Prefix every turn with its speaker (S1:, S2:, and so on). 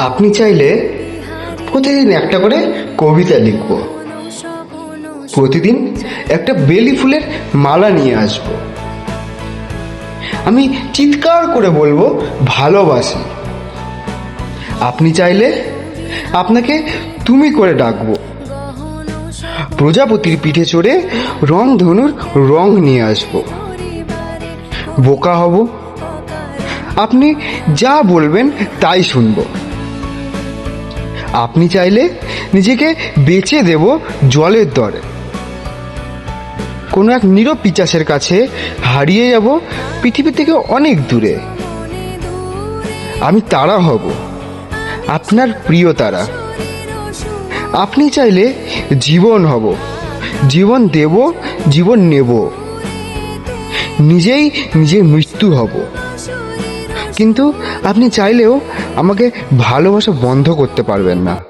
S1: আপনি চাইলে প্রতিদিন একটা করে কবিতা লিখব। প্রতিদিন একটা বেলি ফুলের মালা নিয়ে আসব। আমি চিৎকার করে বলব, ভালোবাসি। আপনি চাইলে আপনাকে তুমি করে ডাকবো। প্রজাপতির পিঠে চড়ে রং ধনুর রং নিয়ে আসব। বোকা হব। আপনি যা বলবেন তাই শুনব। আপনি চাইলে নিজেকে বেচে দেব জলের দরে। কোনো এক নীরব পিচাসের কাছে হারিয়ে যাব পৃথিবী থেকে অনেক দূরে। আমি তারা হব, আপনার প্রিয় তারা। আপনি চাইলে জীবন হব, জীবন দেব, জীবন নেব। নিজেই নিজের মৃত্যু হব। কিন্তু আপনি চাইলেও আমাকে ভালোবাসা বন্ধ করতে পারবেন না।